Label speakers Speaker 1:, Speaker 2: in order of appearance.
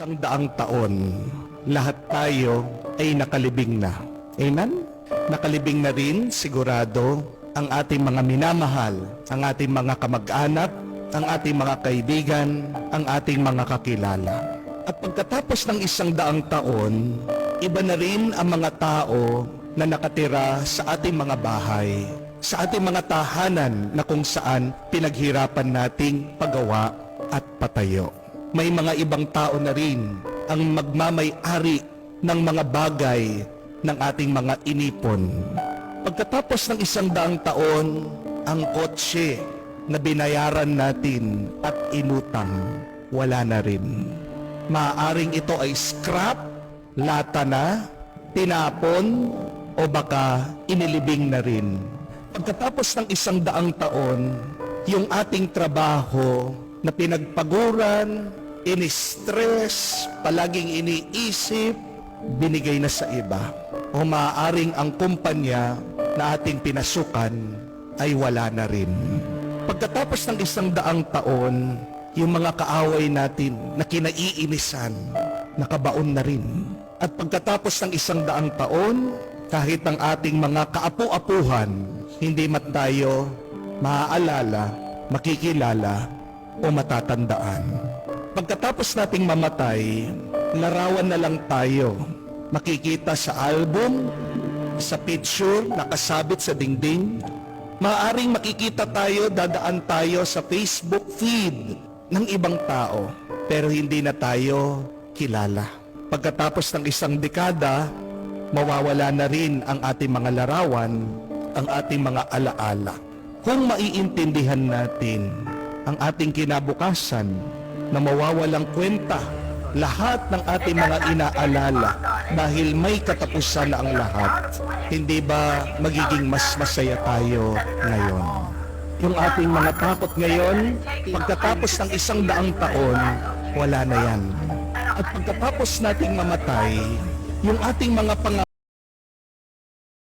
Speaker 1: isang daang taon, lahat tayo ay nakalibing na. Amen? Nakalibing na rin, sigurado, ang ating mga minamahal, ang ating mga kamag-anak, ang ating mga kaibigan, ang ating mga kakilala. At pagkatapos ng isang daang taon, iba na rin ang mga tao na nakatira sa ating mga bahay, sa ating mga tahanan na kung saan pinaghirapan nating pagawa at patayo. May mga ibang tao na rin ang magmamay-ari ng mga bagay ng ating mga inipon. Pagkatapos ng isang daang taon, ang kotse na binayaran natin at inutang, wala na rin. Maaring ito ay scrap, lata na, tinapon, o baka inilibing na rin. Pagkatapos ng isang daang taon, yung ating trabaho na pinagpaguran, in-stress, palaging iniisip, binigay na sa iba. O maaaring ang kumpanya na ating pinasukan ay wala na rin. Pagkatapos ng isang daang taon, yung mga kaaway natin na kinaiinisan, nakabaon na rin. At pagkatapos ng isang daang taon, kahit ang ating mga kaapu-apuhan, hindi man tayo maaalala, makikilala, o matatandaan. Pagkatapos nating mamatay, larawan na lang tayo. Makikita sa album, sa picture, nakasabit sa dingding. Maaring makikita tayo, dadaan tayo sa Facebook feed ng ibang tao, pero hindi na tayo kilala. Pagkatapos ng isang dekada, mawawala na rin ang ating mga larawan, ang ating mga alaala. Kung maiintindihan natin ang ating kinabukasan na mawawalang kwenta lahat ng ating mga inaalala dahil may katapusan na ang lahat, hindi ba magiging mas masaya tayo ngayon? Yung ating mga takot ngayon, pagkatapos ng isang daang taon, wala na yan. At pagkatapos nating mamatay, yung ating mga pang